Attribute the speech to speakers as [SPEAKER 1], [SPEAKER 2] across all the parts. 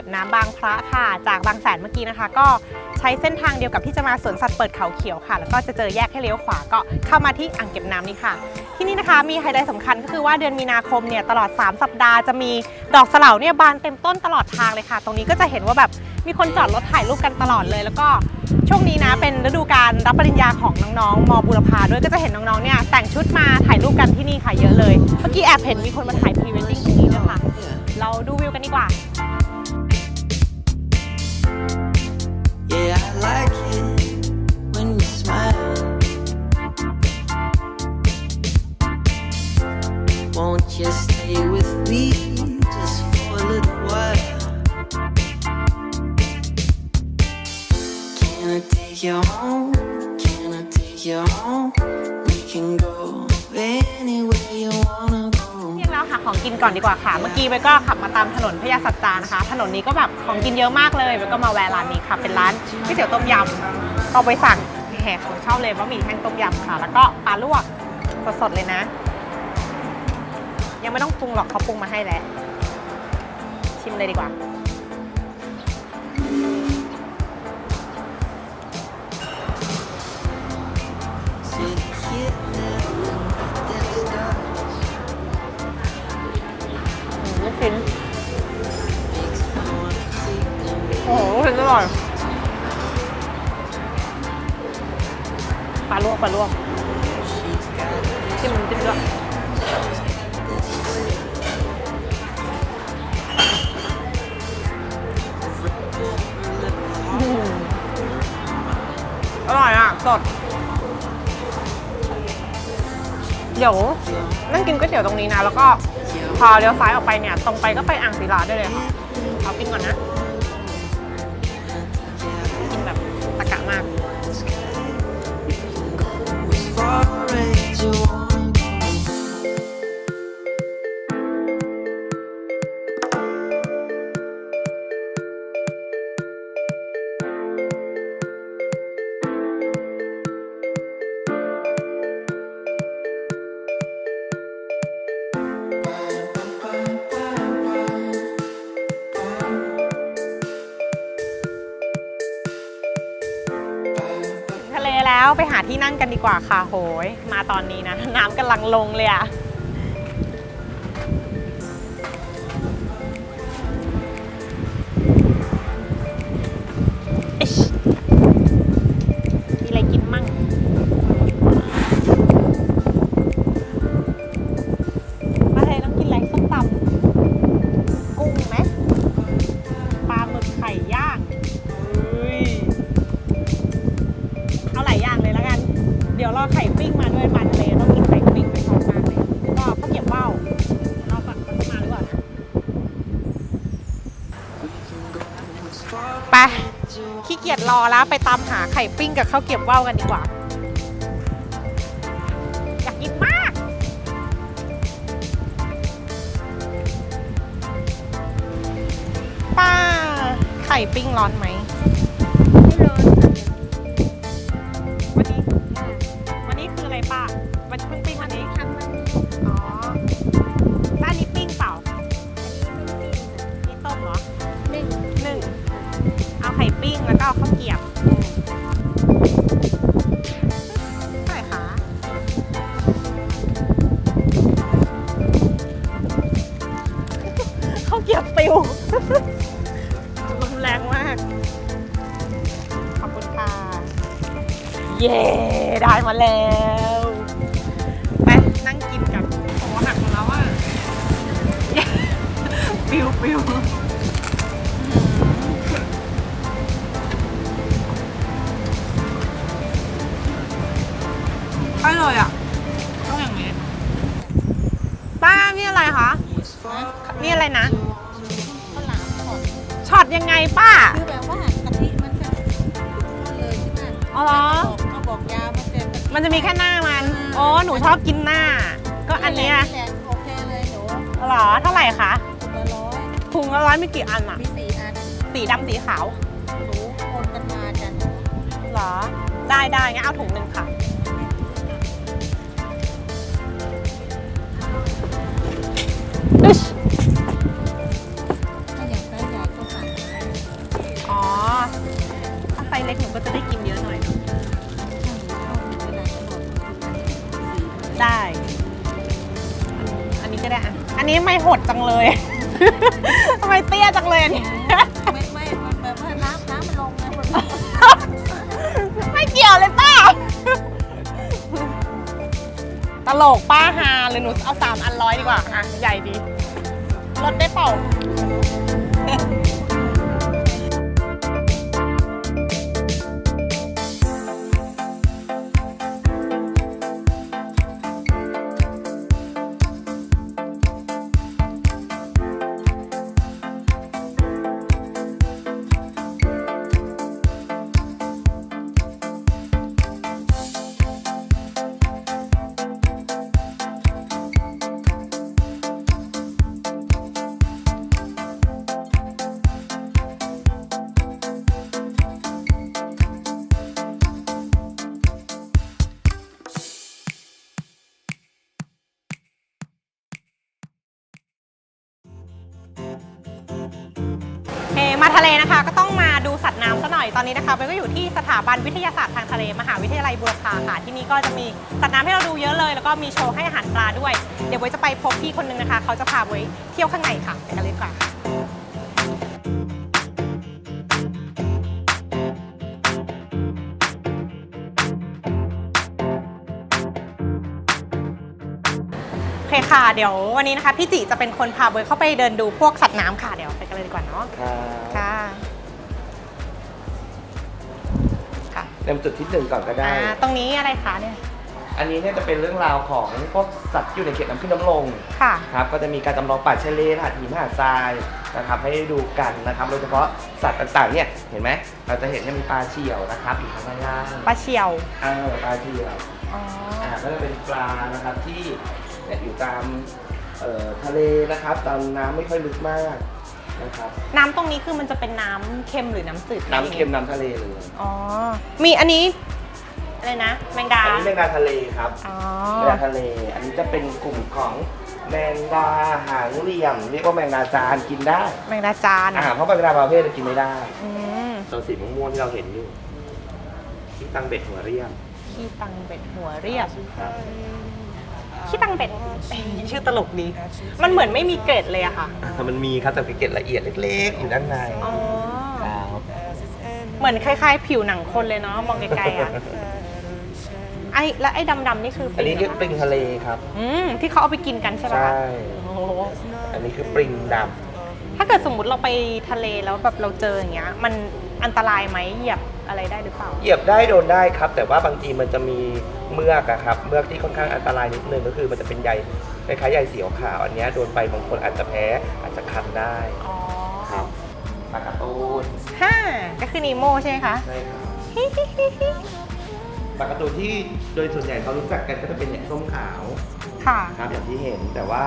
[SPEAKER 1] ก็บน้ำบางพระค่ะ จากบางแสนเมื่อกี้นะคะ ก็ใช้เส้นทางเดียวกับที่จะมาสวนสัตว์เปิดเขาเขียวค่ะ แล้วก็จะเจอแยกให้เลี้ยวขวาก็เข้ามาที่อ่างเก็บน้ำนี้ค่ะ ที่นี่นะคะมีไฮไลท์สำคัญก็คือว่าเดือนมีนาคมเนี่ยตลอด 3 สัปดาห์จะมีดอกสเหลาเนี่ยบานเต็มต้นตลอดทางเลยค่ะ ตรงนี้ก็จะเห็นว่าแบบมีคนจอดรถถ่ายรูปกันตลอดเลย แล้วก็ช่วงนี้นะเป็นฤดูการรับปริญญาของน้องๆมบุรพาด้วยก็จะเห็นน้องๆเนี่ยแต่งชุดมาถ่ายรูปกันที่นี่ค่ะเยอะเลย เมื่อกี้แอบเห็นมีคนมาถ่ายพรีเวดดิ้งที่นี่ด้วยค่ะ เราดูวิวกันดีกว่า
[SPEAKER 2] Can I take you home? Can I take you home? We can go
[SPEAKER 1] ของกินก่อนดีกว่าค่ะ เมื่อกี้ไปก็ขับมาตามถนนพญาสัจจานะคะ ถนนนี้ก็แบบของกินเยอะมากเลยไปก็มาแวะร้านนี้ค่ะ เป็นร้านก๋วยเตี๋ยวต้มยำก็ไปสั่งแห่ของชอบเลยบะหมี่แห้งต้มยำค่ะ แล้วก็ปลาลวกสดๆเลยนะ ยังไม่ต้องปรุงหรอกเขาปรุงมาให้แล้ว ชิมเลยดีกว่า ร่อยปลาลวกปลาลวก
[SPEAKER 2] She's got
[SPEAKER 1] จิ้มน้ำจิ้มด้วย
[SPEAKER 2] this way.
[SPEAKER 1] อร่อยอะ สด เดี๋ยวนั่งกินก๋วยเตี๋ยวตรงนี้นะ แล้วก็พอเลี้ยวซ้ายออกไปเนี่ย ตรงไปก็ไปอ่างศิลาได้เลยค่ะ เอากินก่อนนะ ไปหาที่นั่งกันดีกว่าค่ะโหย มาตอนนี้นะ น้ำกำลังลงเลยอะ เกียจรอแล้วไปตามหาไข่ปิ้งกับข้าวเกรี๊ยวว่าวกันดีกว่า อยากกินมาก ป้า ไข่ปิ้งร้อนไหม กียบปิวลมแรงมาก ขอบคุณค่ะ เย้ได้มาแล้ว ไปนั่งกินกับโอ้หักของเราอะปิวปิวอร่อยอะ ต้องอย่างนี้ ป้านี่อะไรคะ นี่อะไรนะ ยังไงป้า
[SPEAKER 3] คือแบบว่ากะทิมันจะข้นเลยใช่ไหม
[SPEAKER 1] อ๋อเหรอ
[SPEAKER 3] เขาบอกยามันจะกะทิ
[SPEAKER 1] มันจะมีแค่หน้ามัน อ๋อ หนูชอบกินหน้า ก็อันเนี้ย
[SPEAKER 3] แหละโอเคเลยหนู
[SPEAKER 1] เหรอ เท่าไหร่คะ
[SPEAKER 3] ตัวละร้อย
[SPEAKER 1] ถุงละร้อยมีกี่อันอะ
[SPEAKER 3] มีสี่อัน
[SPEAKER 1] สีดำสีขาว
[SPEAKER 3] หนูโอนกันมาจ้ะ
[SPEAKER 1] เหรอ ได้ได้งั้นเอาถุงหนึ่งค่ะ อึช ล็กหนูก็จะได้กินเยอะหน่อยเนอะได้ อันนี้ก็ได้อะอันนี้ไม่หดจังเลย ทำไมเตี้ยจังเลยอันนี้
[SPEAKER 3] ไม่ไม่มันแบบว่าน้ำน้ำมันลงไงคน
[SPEAKER 1] ไม่เกี่ยวเลยป้า ตลกป้าฮาเลยหนูเอาสามอันร้อยดีกว่า อะ ใหญ่ดี ลดได้เปล่า น่อยตอนนี้นะคะเบนก็อยู่ที่สถาบันวิทยาศาสตร์ทางทะเลมหาวิทยาลัยบูรพาค่ะที่นี่ก็จะมีสัตว์น้ำให้เราดูเยอะเลย แล้วก็มีโชว์ให้อาหารปลาด้วย เดี๋ยวเบนจะไปพบพี่คนนึงนะคะ เขาจะพาเบนเที่ยวข้างในค่ะไปกันเลยดีกว่าค่ะโอเคค่ะ เดี๋ยววันนี้นะคะพี่จิจะเป็นคนพาเบนเข้าไปเดินดูพวกสัตว์น้ำค่ะเดี๋ยวไปกันเลยดีกว่าเนาะ
[SPEAKER 4] ครับ
[SPEAKER 1] ค่ะ
[SPEAKER 4] ริ่มจุดที่หนึ่งก่อนก็ได้
[SPEAKER 1] อ่าตรงนี้อะไรคะเนี่ย
[SPEAKER 4] อันนี้เนี่ยจะเป็นเรื่องราวของพวกสัตว์ที่อยู่ในเขตน้ำขึ้นน้ำลง
[SPEAKER 1] ค่ะ
[SPEAKER 4] ครับก็จะมีการจำลองป่าชายเลนหาดหินหาดทรายนะครับให้ดูกันนะครับโดยเฉพาะสัตว์ต่างๆเนี่ยเห็นไหมเราจะเห็นจะมีปลาเฉียวนะครับอยู่ข้างล่าง
[SPEAKER 1] ปลาเชียว
[SPEAKER 4] เออปลาเฉียว
[SPEAKER 1] อ๋อ
[SPEAKER 4] อ่าก็จะเป็นปลานะครับที่เนี่ยอยู่ตามเอ่อทะเลนะครับตามน้ำไม่ค่อยลึกมาก นะครับ
[SPEAKER 1] น้ำตรงนี้คือมันจะเป็นน้ำเค็มหรือน้ำจืด
[SPEAKER 4] น้ำเค็มน้ำทะเลเลย
[SPEAKER 1] อ๋อ มีอันนี้อะไรนะ แมงดา
[SPEAKER 4] อันนี้แมงดาทะเลครับ
[SPEAKER 1] อ๋อ
[SPEAKER 4] แมงดาทะเล อันนี้จะเป็นกลุ่มของแมงดาหางเหลี่ยมเรียกว่าแมงดาจานกินได้
[SPEAKER 1] แมงดาจาน
[SPEAKER 4] อาหารเพราะแมงดาประเภทกินไม่ได้
[SPEAKER 1] อืม
[SPEAKER 4] ตัวสีม่วงๆที่เราเห็นอยู่ที่ตังเบ็ดหัวเรียม
[SPEAKER 1] ขี้ตังเป็ดหัวเรียบ
[SPEAKER 4] ครับ
[SPEAKER 1] ขี้ตังเป็ด ชื่อตลกดี มันเหมือนไม่มีเกล็ดเลยอะค่ะ
[SPEAKER 4] มันมีครับแต่เป็นเกล็ดละเอียดเล็กๆ อยู่ด้านใน
[SPEAKER 1] อ๋อ
[SPEAKER 4] ครับ
[SPEAKER 1] เหมือนคล้าย ๆ ผิวหนังคนเลยเนาะ มองไกลๆอะไอ้แล้วไอ้ดำๆนี่คือ
[SPEAKER 4] อันนี้เรียกปริงทะเลครับ
[SPEAKER 1] อืมที่เขาเอาไปกินกันใช่ไหม
[SPEAKER 4] ใช่
[SPEAKER 1] โอ้โห
[SPEAKER 4] อันนี้คือปริงด
[SPEAKER 1] ถ้าเกิดสมมุติเราไปทะเลแล้วแบบเราเจออย่างเงี้ย มันอันตรายไหมเหยียบอะไรได้หรือเปล่าำ
[SPEAKER 4] เหยียบได้โดนได้ครับ แต่ว่าบางทีมันจะมี เมือกอะครับเมือกที่ค่อนข้างอันตรายนิดนึงก็คือมันจะเป็นใยคล้ายๆใยสีขาวๆอันเนี้ยโดนไปบางคนอาจจะแพ้อาจจะคันได้
[SPEAKER 1] อ๋อ
[SPEAKER 4] ครับปลาการะตูน
[SPEAKER 1] ห้าก็คือนีโมใช่ไหมคะ
[SPEAKER 4] ใช่ครับปลาการะตูนที่โดยส่วนใหญ่เขารู้จักกันก็จะเป็นเนี่ยส้มขาว
[SPEAKER 1] ค่ะ
[SPEAKER 4] ครับอย่างที่เห็นแต่ว่า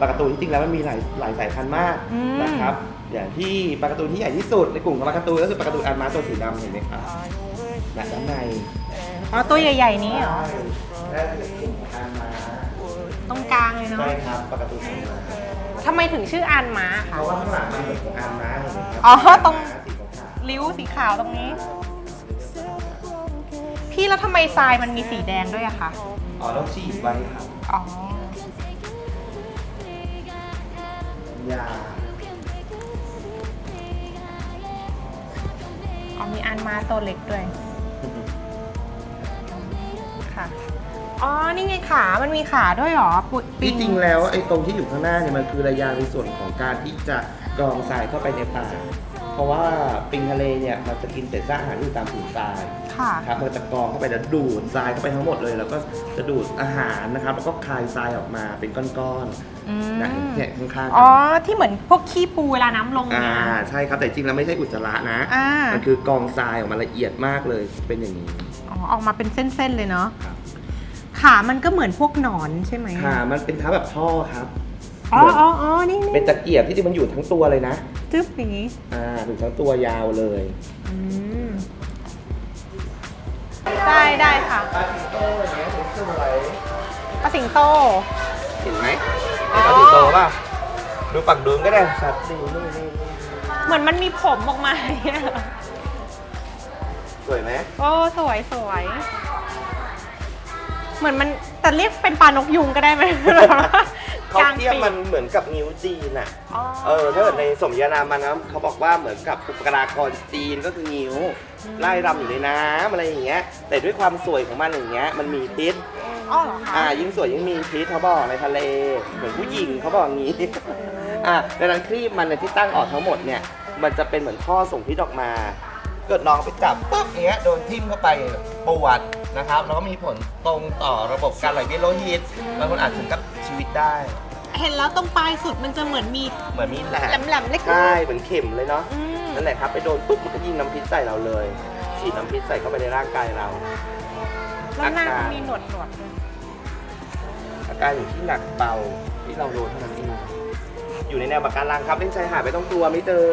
[SPEAKER 4] ปลาการะตูนที่จริงแล้วมันมีหลายหลายสายพันธุ์มาก
[SPEAKER 1] อืม
[SPEAKER 4] นะครับอย่างที่ปลาการะตูนที่ใหญ่ที่สุดในกลุ่มของปลาการะตูนก็คือปลาการะตูนอาร์มาตัวสีดำเห็นไหมครับและด้านใน
[SPEAKER 1] อ๋อตัวใหญ่ ๆ นี้เหรอ
[SPEAKER 4] ได้เป็นกลุ่งมา
[SPEAKER 1] ตรงกลางเลยเนาะ
[SPEAKER 4] ใช่ครับปกติของมา
[SPEAKER 1] ทำไมถึงชื่ออานม้า
[SPEAKER 4] เพ
[SPEAKER 1] คะ
[SPEAKER 4] ราะว่าข้างหลังมันเหมืนอานม้าครับ
[SPEAKER 1] อ๋อตรงริ้วสีขาวตรงนี้ พี่แล้วทำไมทรายมันมีสีแดงด้วยอะคะ
[SPEAKER 4] อ๋อต้องฉีดไว้ครับ
[SPEAKER 1] อ๋อ
[SPEAKER 4] ยาอ๋อ
[SPEAKER 1] มีอานม้าตัวเล็กด้วย ค่ะ อ๋อ นี่ไงขา มันมีขาด้วยเหรอปุดปิ
[SPEAKER 4] ที่จริงแล้วไอ้ตรงที่อยู่ข้างหน้าเนี่ยมันคือระยะในส่วนของการที่จะกรองทรายเข้าไปในป่า เพราะว่าปิงทะเลเนี่ยมันจะกินเศษซากอาหารที่อยู่ตามผืนทราย
[SPEAKER 1] ค่ะ
[SPEAKER 4] ครับมันจะกรองเข้าไปแล้วดูดทรายเข้าไปทั้งหมดเลย แล้วก็จะดูดอาหารนะครับแล้วก็คายทรายออกมาเป็นก้อน
[SPEAKER 1] อืม
[SPEAKER 4] ๆนะเนี่ยข้างๆกั
[SPEAKER 1] อ๋อ ที่เหมือนพวกขี้ปูเวลาน้ำลง
[SPEAKER 4] อ่า
[SPEAKER 1] เนี่ย
[SPEAKER 4] ใช่ครับแต่จริงแล้วไม่ใช่อุจจาระนะ
[SPEAKER 1] อ่า
[SPEAKER 4] มันคือกรองทรายออกมาละเอียดมากเลยเป็นอย่างนี้
[SPEAKER 1] อ๋อออกมาเป็นเส้นๆเลยเนาะ
[SPEAKER 4] ครับ
[SPEAKER 1] ขามันก็เหมือนพวกหนอนใช่ไหม
[SPEAKER 4] ขามันเป็นเท้าแบบท่อครับ
[SPEAKER 1] อ๋ออ๋ออ๋อนี่
[SPEAKER 4] เป็น
[SPEAKER 1] นี่
[SPEAKER 4] ตะเกียบที่จริงมันอยู่ทั้งตัวเลยนะ
[SPEAKER 1] จึ๊บอย่างนี้
[SPEAKER 4] อ่าถึงทั้งตัวยาวเลย
[SPEAKER 1] อืมได้ได้ค่ะ
[SPEAKER 4] ปลาสิงโตอย่างเงี้ยสวย
[SPEAKER 1] ปลาสิงโต
[SPEAKER 4] เห็นไหม
[SPEAKER 1] อ๋อ
[SPEAKER 4] ปลาสิงโตป่ะดูฝั่งดูมก็ได้สัตว์ดีนี่นี่
[SPEAKER 1] เหมือนมันมีผมออกมาเนี่ย
[SPEAKER 4] สวยไหม
[SPEAKER 1] โอ้สวยสวย เหมือนมันแต่เรียกเป็นปลานกยุงก็ได้ไหม
[SPEAKER 4] เขา
[SPEAKER 1] กลาง
[SPEAKER 4] เทียบ
[SPEAKER 1] ปีก
[SPEAKER 4] มันเหมือนกับนิ้วจีนอะ
[SPEAKER 1] อ๋อ
[SPEAKER 4] เออถ้าเกิดในสมญานามมันนะเขาบอกว่าเหมือนกับบุคลากรจีนก็คือนิ้วไล่รำอยู่ในน้ำอะไรอย่างเงี้ย แต่ด้วยความสวยของมันอย่างเงี้ยมันมีพิษ
[SPEAKER 1] อ๋อเหรอคะ
[SPEAKER 4] อ่ายิ่งสวยยิ่งมีพิษเขาบอกในทะเล เหมือนผู้หญิงเขาบอกอย่างนี้อ่าดังนั้นครีบมันเนี่ยที่ตั้งออกทั้งหมดเนี่ย มันจะเป็นเหมือนท่อส่งพิษออกมา เกิดน้องไปจับปุ๊บอย่างเงี้ยโดนทิ่มเข้าไปปวดนะครับแล้วก็มีผลตรงต่อระบบการไหลเวียนโลหิตบางคนอาจถึงกับชีวิตได้
[SPEAKER 1] เห็นแล้วตรงปลายสุดมันจะเหมือนมี
[SPEAKER 4] เหมือนมีแหล
[SPEAKER 1] แหลมๆเล็กๆ
[SPEAKER 4] ใช่เหมือนเข็มเลยเนาะ
[SPEAKER 1] อืม
[SPEAKER 4] นั่นแหละครับไปโดนปุ๊บมันก็ยิงน้ำพิษใส่เราเลยฉีดน้ำพิษใส่เข้าไปในร่างกายเรา
[SPEAKER 1] แล้วหน้า
[SPEAKER 4] อาการ
[SPEAKER 1] ก็มีหนวดหนวดๆด้วย
[SPEAKER 4] อาการอยู่ที่หนักเบาที่เราโดนเท่านั้นเองอยู่ในแนวปะการังครับเล่นชายหาดไม่ต้องกลัวไม่เจอ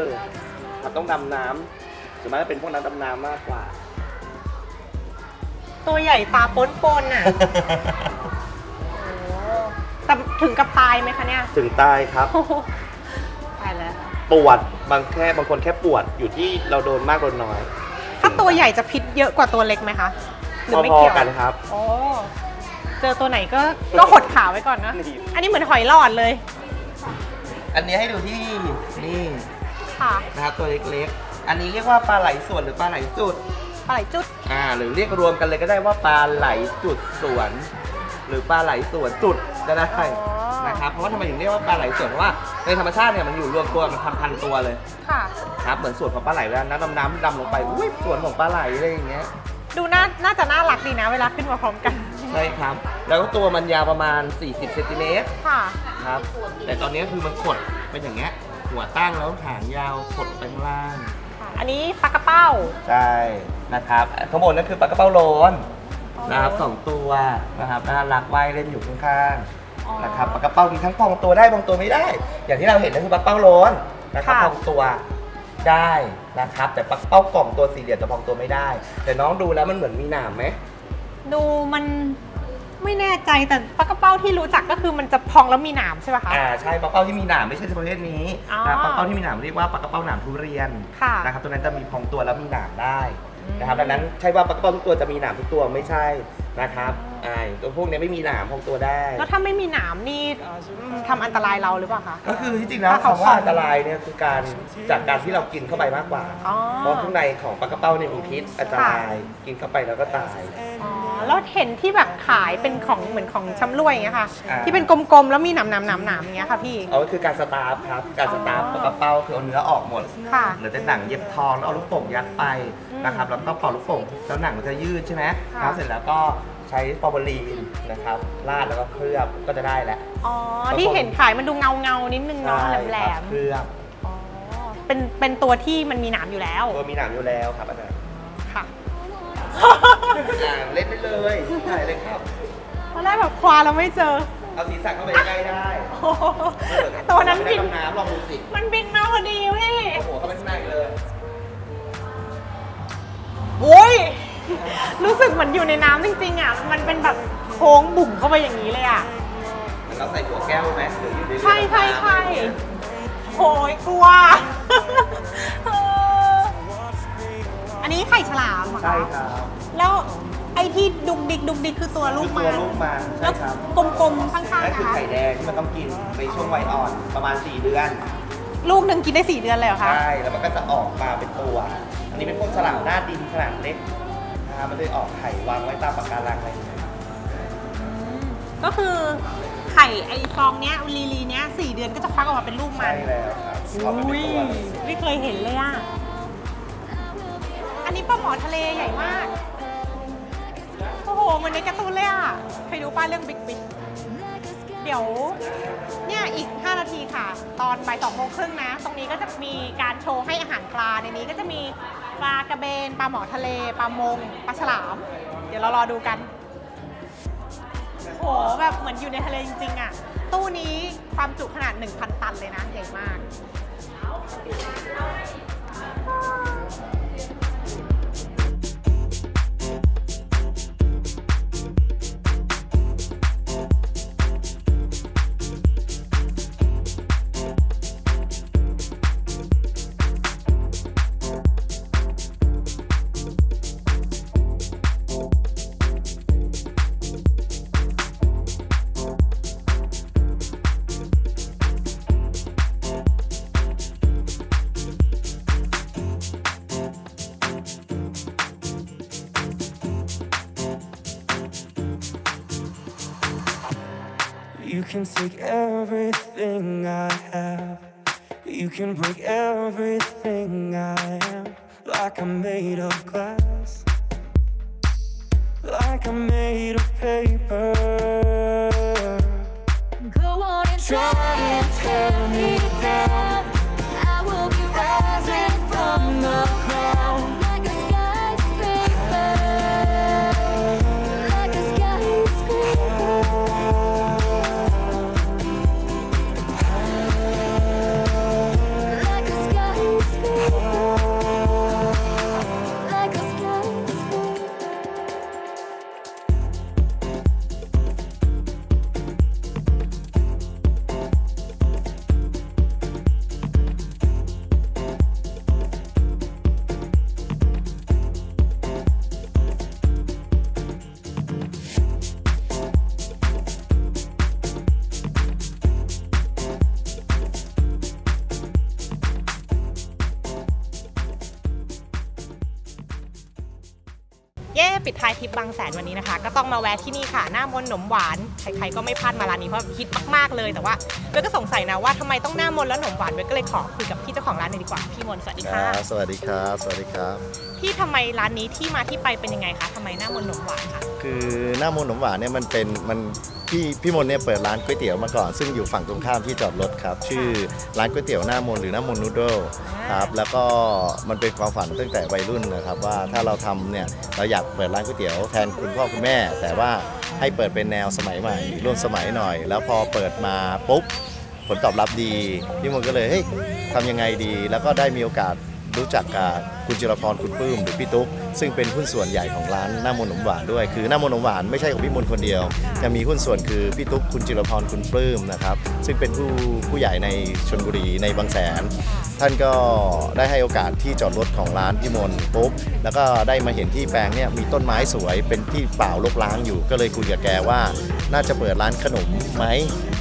[SPEAKER 4] ครับต้องดำน้ำ ส่วนมากจะเป็นพวกนักดำน้ำมากกว่า
[SPEAKER 1] ตัวใหญ่ตาปนปนๆอะโอ้แต่ถึงกับตายไหมคะเนี่ย
[SPEAKER 4] ถึงตายครับ
[SPEAKER 1] โอ้โหตายแล้ว
[SPEAKER 4] ปวดบางแค่บางคนแค่ปวดอยู่ที่เราโดนมากโดนน้อย
[SPEAKER 1] ถ้าตัวใหญ่จะพิษเยอะกว่าตัวเล็กไหมคะ หรือไม่
[SPEAKER 4] พอ
[SPEAKER 1] เกี่ยว
[SPEAKER 4] ๆกันครับ
[SPEAKER 1] โอ้เจอตัวไหนก็ก็หดขาไว้ก่อนนะ
[SPEAKER 4] นี่
[SPEAKER 1] อันนี้เหมือนหอยหลอดเลย
[SPEAKER 4] อันนี้ให้ดูที่นี่
[SPEAKER 1] ค่ะ
[SPEAKER 4] นะครับตัวเล็กๆ อันนี้เรียกว่าปลาไหลสวนหรือปลาไหลจุด
[SPEAKER 1] ปลาไหลจุด
[SPEAKER 4] อ่า หรือเรียกรวมกันเลยก็ได้ว่าปลาไหลจุดสวน หรือปลาไหลสวนจุดก็ได้
[SPEAKER 1] อ๋อ
[SPEAKER 4] นะครับ เพราะว่าทำไมถึงเรียกว่าปลาไหลสวนเพราะว่าในธรรมชาติเนี่ยมันอยู่รวมตัวมันพันพันๆตัวเลย
[SPEAKER 1] ค่ะ
[SPEAKER 4] ครับ เหมือนสวนของปลาไหลเวลาน้ำดำน้ำดำลงไป อุ้ยสวนของปลาไหลอะไรอย่างเงี้ย
[SPEAKER 1] ดูน่าน่าจะน่ารักดีนะ เวลาขึ้นมาพร้อมกัน
[SPEAKER 4] ใช่ครับ แล้วก็ตัวมันยาวประมาณ 40เซนติเมตร
[SPEAKER 1] ค่ะ
[SPEAKER 4] ครับ แต่ตอนนี้คือมันขดเป็นอย่างเงี้ย หัวตั้งแล้วหางยาวขดไปข้างล่าง
[SPEAKER 1] อันนี้ปลากระเป้า
[SPEAKER 4] ใช่นะครับข้างบนนั่นคือปลากระเป้าโลนนะครับสองตัวนะครับน่ารักว่ายเล่นอยู่ข้าง
[SPEAKER 1] อ๋อ
[SPEAKER 4] ๆนะครับปลากระเป้ามีทั้งพองตัวได้พองตัวไม่ได้ อย่างที่เราเห็นนั่นคือปลาเป้าโลนนะครับ
[SPEAKER 1] ค่ะ
[SPEAKER 4] พองตัวได้นะครับ แต่ปลาเป้ากล่องตัวสี่เหลี่ยมจะพองตัวไม่ได้ แต่น้องดูแล้วมันเหมือนมีหนามไหม
[SPEAKER 1] ดูมัน ไม่แน่ใจแต่ปลากระเป้าที่รู้จักก็คือมันจะพองแล้วมีหนามใช่ไหมคะ
[SPEAKER 4] อ่าใช่ปลาเป้าที่มีหนามไม่ใช่ประเภทนี้
[SPEAKER 1] อ๋อ
[SPEAKER 4] นะปลาเป้าที่มีหนามเรียกว่าปลากระเป้าหนามทุเรียน
[SPEAKER 1] ค่ะ
[SPEAKER 4] นะครับตัวนั้นจะมีพองตัวแล้วมีหนามได้
[SPEAKER 1] อืม
[SPEAKER 4] นะครับดังนั้นใช่ว่าปลากระเป้าทุกตัวจะมีหนามทุกตัวไม่ใช่ นะครับอ่าตัวพวกนี้ไม่มีหนามพองตัวได้
[SPEAKER 1] แล้วถ้าไม่มีหนามนี่อืมทำอันตรายเราหรือเปล่าคะ
[SPEAKER 4] ก็คือที่จริงแล้ว
[SPEAKER 1] ถ้าเขา
[SPEAKER 4] คำว่า
[SPEAKER 1] พอง
[SPEAKER 4] อันตรายเนี่ยคือการจากการที่เรากินเข้าไปมากกว่า
[SPEAKER 1] อ๋อ
[SPEAKER 4] เพราะข้างในของปลากระเป้าเนี่ยมีพิษอันตรายกินเข้าไปแล้วก็ตาย
[SPEAKER 1] อ๋อแล้วเห็นที่แบบขายเป็นของเหมือนของชำร่วยอย่างเงี้ยค่ะ
[SPEAKER 4] อ่า
[SPEAKER 1] ที่เป็นกลมๆแล้วมีหนามหนามหนามหนามอย่างเงี้ยค่ะพี่
[SPEAKER 4] เอาก็คือการสตาร์ฟครับการสตาร์ฟปลากระเป้าคือเอาเนื้อออกหมด
[SPEAKER 1] ค่ะ
[SPEAKER 4] เหลือแต่หนังเย็บทองแล้วเอาลูกโป่งยัดไป
[SPEAKER 1] อืม
[SPEAKER 4] นะครับแล้วก็เป่าลูกโป่งแล้วหนังมันจะยืดใช่ไหม
[SPEAKER 1] ค่ะ
[SPEAKER 4] แล้วเสร็จแล้วก็ใช้ฟอร์มาลีนนะครับราดแล้วก็เคลือบก็จะได้แล้ว
[SPEAKER 1] อ๋อ ที่เห็นขายมันดูเงาเงาๆนิดนึงเนาะ
[SPEAKER 4] ใช่
[SPEAKER 1] แหล
[SPEAKER 4] ครั
[SPEAKER 1] ม
[SPEAKER 4] บเคลือบ
[SPEAKER 1] ๆอ๋อ เป็นเป็นตัวที่มันมีหนามอยู่แล้ว
[SPEAKER 4] ตัวมีหนามอยู่แล้วครับอาจารย์
[SPEAKER 1] ค่ะ
[SPEAKER 4] อ่าเล่นได้เลยถ่ายเลยครับ
[SPEAKER 1] ตอนแรกแบบควาเราไม่เจอ
[SPEAKER 4] เอาศีรษะเข้าไปใกล้ได้
[SPEAKER 1] โอ้โหตัวนั้น
[SPEAKER 4] ไม่
[SPEAKER 1] บิ
[SPEAKER 4] ได้
[SPEAKER 1] น
[SPEAKER 4] ดำน้ำลองดูสิ
[SPEAKER 1] มันบินมาพอดีพี่
[SPEAKER 4] เอาหัวเข้าไปข้างในเลย
[SPEAKER 1] โอ้ย รู้สึกเหมือนอยู่ในน้ำจริงๆอะ มันเป็นแบบโค้งบุ่มเข้าไปอย่างนี้เลยอะ
[SPEAKER 4] เราใส่หัวแก้วไหมหรืออยู่ในเรือ
[SPEAKER 1] ใช่ใช่ใช่โอ้ยกลัวเอออันนี้ไข่ฉลามเหรอคะ
[SPEAKER 4] ใช่ครับ
[SPEAKER 1] แล้วไอ้ที่ดุกดิกดุกดิกคือตัวลู
[SPEAKER 4] คื
[SPEAKER 1] ก
[SPEAKER 4] อ
[SPEAKER 1] มา
[SPEAKER 4] ตัวลูกมา
[SPEAKER 1] แล้
[SPEAKER 4] ใช่
[SPEAKER 1] ว
[SPEAKER 4] ครับ
[SPEAKER 1] กลมๆข้างๆ
[SPEAKER 4] นั่นคือ
[SPEAKER 1] นะคะ
[SPEAKER 4] ไข่แดงที่มันต้องกินในช่วงวัยอ่อนประมาณ 4 เดือน
[SPEAKER 1] ลูกหนึ่งกินได้สี่เดือนเลยเหรอคะ
[SPEAKER 4] ใช่ แล้วมันก็จะออกมาเป็นตัว อันนี้เป็นพวกฉลามหน้าดินขนาดเล็ก นะครับมันเลยออกไข่วางไว้ตามปะการังอะไรอย่างเงี้ย
[SPEAKER 1] ก็คือไข่ไอฟองเนี้ยลีลีเนี้ยสี่เดือนก็จะฟักออกมาเป็นลูกมั
[SPEAKER 4] ใช่
[SPEAKER 1] น
[SPEAKER 4] แล้วครับออกมาเป็นตัวเลย
[SPEAKER 1] ไม่เคยเห็นเลยอะ อันนี้ปลาหมอทะเลใหญ่มาก โอ้โหเหมือนในการ์ตูนเลยอะ เคยดูป้าเรื่องบิ๊กบิ๊กเดี๋ยว เนี่ยอีก 5 นาทีค่ะ ตอนบ่ายสองโมงครึ่งนะ ตรงนี้ก็จะมีการโชว์ให้อาหารปลาในนี้ก็จะมี ปลากระเบน ปลาหมอทะเล ปลามง ปลาฉลาม เดี๋ยวเรารอดูกัน โห แบบเหมือนอยู่ในทะเลจริงๆอะตู้นี้ความจุขนาด 1,000 ตันเลยนะ ใหญ่มาก
[SPEAKER 5] can break everything I am. Like I'm made of glass. Like I'm made of paper.
[SPEAKER 6] Go on and
[SPEAKER 5] Try and tear me down.
[SPEAKER 6] I
[SPEAKER 1] เย้ปิดท้ายทริปบางแสนวันนี้นะคะ ก็ต้องมาแวะที่นี่ค่ะ หน้ามนหนมหวาน ใครๆก็ไม่พลาดมาร้านนี้เพราะฮิตมากๆเลยแต่ว่าเบลก็สงสัยนะว่าทำไมต้องหน้ามนแล้วหนมหวานเบลก็เลยขอคุยกับพี่เจ้าของร้านหน่อยดีกว่าพี่มนสวัสดี
[SPEAKER 7] ค่ะรับสวัสดีครับ สวัสดีครับ
[SPEAKER 1] พี่ทำไมร้านนี้ที่มาที่ไปเป็นยังไงคะทำไมหน้ามนต์หนมหวานคะ
[SPEAKER 7] คือหน้ามนต์หนมหวานเนี่ยมันเป็นมันพี่พี่มนต์เนี่ยเปิดร้านก๋วยเตี๋ยวมาก่อน ซึ่งอยู่ฝั่งตรงข้ามที่จอดรถครับ ชื่อร้านก๋วยเตี๋ยวหน้ามนต์หรือหน้ามนต์นูโดลครับแล้วก็มันเป็นความฝันตั้งแต่วัยรุ่นนะครับว่าถ้าเราทำเนี่ยเราอยากเปิดร้านก๋วยเตี๋ยวแทนคุณพ่อคุณแม่ แต่ว่าให้เปิดเป็นแนวสมัยใหม่ร่วมสมัยหน่อย แล้วพอเปิดมาปุ๊บผลตอบรับดีพี่มนต์ก็เลยเฮ้ยทำยังไงดี แล้วก็ได้มีโอกาส รู้จักกับคุณจิรพรคุณปลื้มหรือพี่ตุ๊กซึ่งเป็นหุ้นส่วนใหญ่ของร้านหน้ามนมหวานด้วย คือหน้ามนมหวานไม่ใช่ของพี่มนต์คนเดียว จะมีหุ้นส่วนคือพี่ตุ๊กคุณจิรพรคุณปลื้มนะครับซึ่งเป็นผู้ผู้ใหญ่ในชนบุรีในบางแสน ท่านก็ได้ให้โอกาสที่จอดรถของร้านพี่มนต์ปุ๊บแล้วก็ได้มาเห็นที่แปลงเนี่ยมีต้นไม้สวยเป็นที่เปล่ารกร้างอยู่ ก็เลยคุยกับแกว่า น่าจะเปิดร้านขนมไหม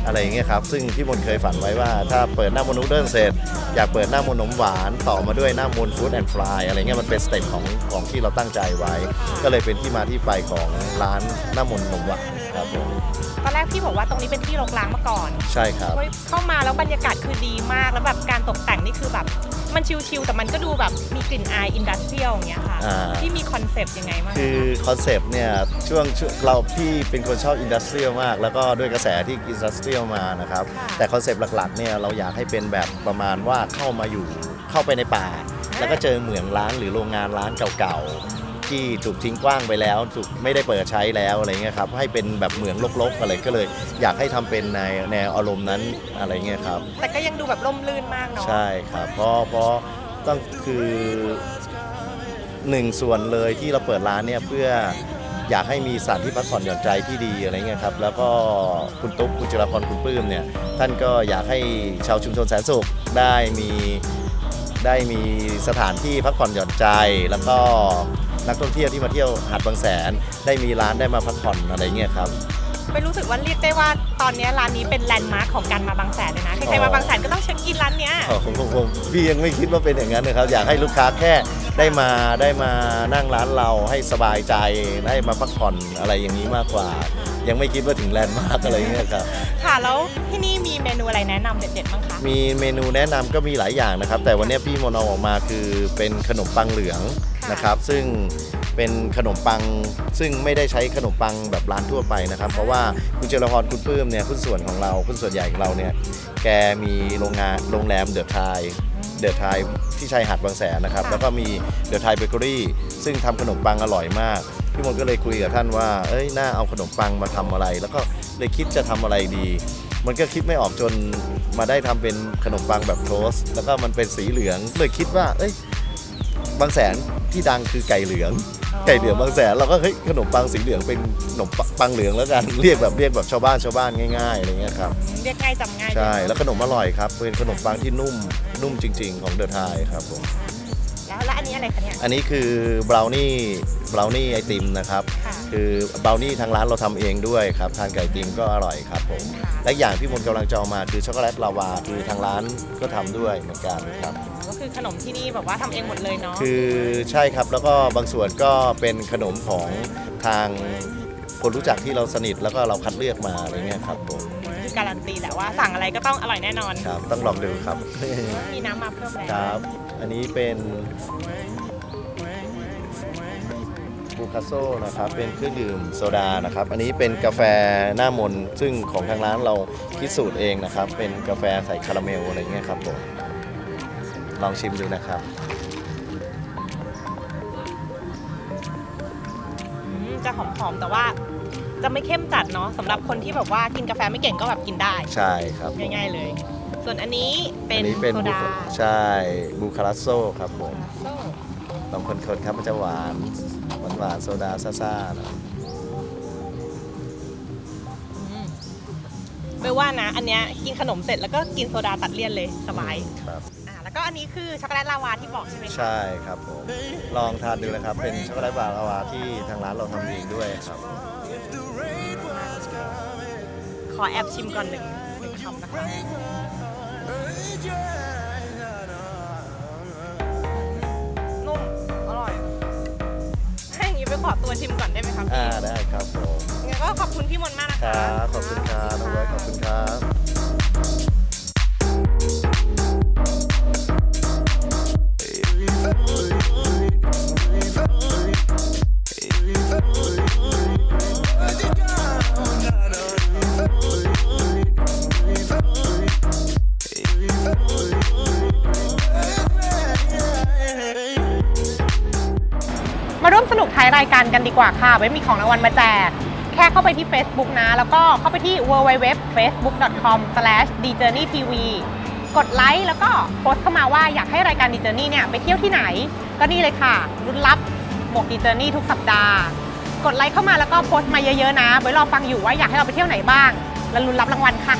[SPEAKER 7] อะไรอย่างเงี้ยครับซึ่งพี่มนต์เคยฝันไว้ว่าถ้าเปิดหน้ามนต์นูเดิลเสร็จ อยากเปิดหน้ามนต์นมหวานต่อมาด้วยหน้ามนต์ฟู้ดแอนด์ฟรายอะไรเงี้ยมันเป็นสเต็ปของของที่เราตั้งใจไว้ ก็เลยเป็นที่มาที่ไปของร้านหน้ามนต์นมหวานครับผม
[SPEAKER 1] ตอนแรกพี่บอกว่าตรงนี้เป็นที่รกร้างมาก่อน
[SPEAKER 7] ใช่ครับ
[SPEAKER 1] เฮ้ยเข้ามาแล้วบรรยากาศคือดีมากแล้วแบบการตกแต่งนี่คือแบบ มันชิลๆแต่มันก็ดูแบบมีกลิ่นอายอินดัสเทรียลอย่างเงี้ยค่ะ
[SPEAKER 7] อ่า
[SPEAKER 1] ที่มีคอนเซปต์ยังไงบ้าง
[SPEAKER 7] คือคอนเซปต์เนี่ยช่วงช่วงเราพี่เป็นคนชอบอินดัสเทรียลมาก แล้วก็ด้วยกระแสที่อินดัสเทรียลมานะครับ แต่คอนเซปต์หลักๆเนี่ยเราอยากให้เป็นแบบประมาณว่าเข้ามาอยู่เข้าไปในป่า แล้วก็เจอเหมืองร้างหรือโรงงานร้านเก่าๆ ที่ถูกทิ้งกว้างไปแล้วถูกไม่ได้เปิดใช้แล้วอะไรเงี้ยครับให้เป็นแบบเหมืองรกๆอะไรก็เลย อยากให้ทำเป็นในแนวอารมณ์นั้นอะไรเงี้ยครับ
[SPEAKER 1] แต่ก็ยังดูแบบร่มรื่นมากเนาะ
[SPEAKER 7] ใช่ครับเพราะเพราะต้องคือหนึ่งส่วนเลยที่เราเปิดร้านเนี่ยเพื่ออยากให้มีสถานที่พักผ่อนหย่อนใจที่ดีอะไรเงี้ยครับแล้วก็คุณตุ๊กคุณจิรพรคุณปลื้มเนี่ยท่านก็อยากให้ชาวชุมชนแสนสุขได้มีได้มีสถานที่พักผ่อนหย่อนใจแล้วก็ นักท่องเที่ยวที่มาเที่ยวหาดบางแสน ได้มีร้านได้มาพักผ่อนอะไรเงี้ยครับ
[SPEAKER 1] ไม่รู้สึกว่าเรียกได้ว่าตอนเนี้ยร้านนี้เป็นแลนด์มาร์คของการมาบางแสนเลยนะใครๆมาบางแสนก็ต้องเช็คอินร้านเนี้ย
[SPEAKER 7] อ๋อผมผมผมพี่ยังไม่คิดว่าเป็นอย่างนั้นนะครับ อยากให้ลูกค้าแค่ได้มาได้มานั่งร้านเราให้สบายใจได้มาพักผ่อนอะไรอย่างนี้มากกว่า ยังไม่คิดว่าถึงแลนด์มาร์กอะไรเงี้ยครับ
[SPEAKER 1] ค่ะแล้วที่นี่มี เมนูอะไรแนะนำเด็ดๆบ้างคะ
[SPEAKER 7] มีเมนูแนะนำก็มีหลายอย่างนะครับ แต่วันนี้พี่โมนเอาออกมาคือเป็นขนมปังเหลือง
[SPEAKER 1] ค่ะ
[SPEAKER 7] นะครับ ซึ่งเป็นขนมปังซึ่งไม่ได้ใช้ขนมปังแบบร้านทั่วไปนะครับ เพราะว่าคุณเจรพรคุณปลื้มเนี่ยคุณส่วนของเราคุณส่วนใหญ่ของเราเนี่ยแกมีโรงงานโรงแรมเดอะไทยเดอะไทยที่ชายหาดบางแสนนะครับ
[SPEAKER 1] ค่ะ
[SPEAKER 7] แล้วก็มีเดอะไทยเบเกอรี่ซึ่งทำขนมปังอร่อยมาก พี่มนต์ก็เลยคุยกับท่านว่า เอ้ยน่าเอาขนมปังมาทำอะไร แล้วก็เลยคิดจะทำอะไรดี มันก็คิดไม่ออกจนมาได้ทำเป็นขนมปังแบบโทสต์แล้วก็มันเป็นสีเหลืองเลยคิดว่า เอ้ยบางแสนที่ดังคือไก่เหลือง ไก่เหลืองบางแสนเราก็เฮ้ยขนมปังสีเหลืองเป็นขนมปังเหลืองแล้วกันเรียกแบบเรียกแบบชาวบ้านชาวบ้านง่ายๆอะไรเงี้ยครับ
[SPEAKER 1] เรียกง่ายจำง่าย
[SPEAKER 7] ใช่
[SPEAKER 1] ด้วย
[SPEAKER 7] แล้วขนมอร่อยครับเป็นขนมปังที่นุ่มนุ่มจริง ๆ ของเดอะไทยครับผม
[SPEAKER 1] แล้วแล้วอันนี้อะไรคะเนี่ย
[SPEAKER 7] อันนี้คือบราวนี่บราวนี่ไอติมนะครับ
[SPEAKER 1] ค่ะ
[SPEAKER 7] คือบราวนี่ทางร้านเราทำเองด้วยครับทานไก่ติมก็อร่อยครับผม
[SPEAKER 1] ค่ะ
[SPEAKER 7] และอย่างพี่มนต์กำลังจะเอามาคือช็อกโกแลตลาวาคือทางร้านก็ทำด้วยเหมือนกันครับ
[SPEAKER 1] ก็คือขนมที่นี่แบบว่าทำเองหมดเลยเนาะ
[SPEAKER 7] คือใช่ครับแล้วก็บางส่วนก็เป็นขนมของทางคนรู้จักที่เราสนิทแล้วก็เราคัดเลือกมาอะไรเงี้ยครับผม
[SPEAKER 1] คือการันตีแหละว่าสั่งอะไรก็ต้องอร่อยแน่นอน
[SPEAKER 7] ครับต้องลองดูครับ
[SPEAKER 1] มีน้ำมาเพิ่มแล้ว
[SPEAKER 7] ครับ อันนี้เป็นบูคาโซนะครับเป็นเครื่องดื่มโซดานะครับ อันนี้เป็นกาแฟหน้ามนต์ซึ่งของทางร้านเราคิดสูตรเองนะครับ เป็นกาแฟใส่คาราเมลอะไรเงี้ยครับผมลองชิมดูนะครับ
[SPEAKER 1] อืมจะหอมๆแต่ว่าจะไม่เข้มจัดเนาะสำหรับคนที่แบบว่ากินกาแฟไม่เก่งก็แบบกินได้
[SPEAKER 7] ใช่ครับผม
[SPEAKER 1] ง่ายๆเลย ส่วนอันนี้เป็
[SPEAKER 7] อั
[SPEAKER 1] น
[SPEAKER 7] นนี้เป็น
[SPEAKER 1] โซ
[SPEAKER 7] บู
[SPEAKER 1] ดา
[SPEAKER 7] คาใช่บูคาราโซครับผมลองคนๆครับมันจะหวานหวานหวานๆโซดาซ่าๆหนะ
[SPEAKER 1] อืมไม่ว่านะ อันเนี้ยกินขนมเสร็จแล้วก็กินโซดาตัดเลี่ยนเลยสบาย
[SPEAKER 7] ครับ
[SPEAKER 1] อ่าแล้วก็อันนี้คือช็อกโกแลตลาวาที่บอกใช่ไหมคะ
[SPEAKER 7] ใช่ครับผมลองทานดูนะครับ เป็นช็อกโกแลตบาลาวาที่ทางร้านเราทำเองด้วยครับ
[SPEAKER 1] ขอแอบชิมก่อนหนึ่งหนึ่งคำนะคะ นุ่ม อร่อยให้อย่างนี้ไปขอตัวชิมก่อนได้ไหมครับ
[SPEAKER 7] อ่า
[SPEAKER 1] พี่
[SPEAKER 7] ได้ครับผม
[SPEAKER 1] งั้นก็ขอบคุณพี่มนต์มากนะ
[SPEAKER 7] ค
[SPEAKER 1] คะ
[SPEAKER 7] รับขอบคุณครับน้องร้อยขอบคุณครับ
[SPEAKER 1] นุกท้ายรายการกันดีกว่าค่ะไว้มีของรางวัลมาแจก แค่เข้าไปที่ Facebook นะ แล้วก็เข้าไปที่ www.facebook.com/djourneytv กดไลค์แล้วก็โพสต์เข้ามาว่าอยากให้รายการดีเจอร์นี่เนี่ยไปเที่ยวที่ไหน ก็นี่เลยค่ะรุ่นรับหมวกดีเจอร์นี่ทุกสัปดาห์ กดไลค์เข้ามาแล้วก็โพสต์มาเยอะๆนะไว้รอฟังอยู่ว่าอยากให้เราไปเที่ยวไหนบ้าง แล้วรุ่นรับรางวัลค่ะ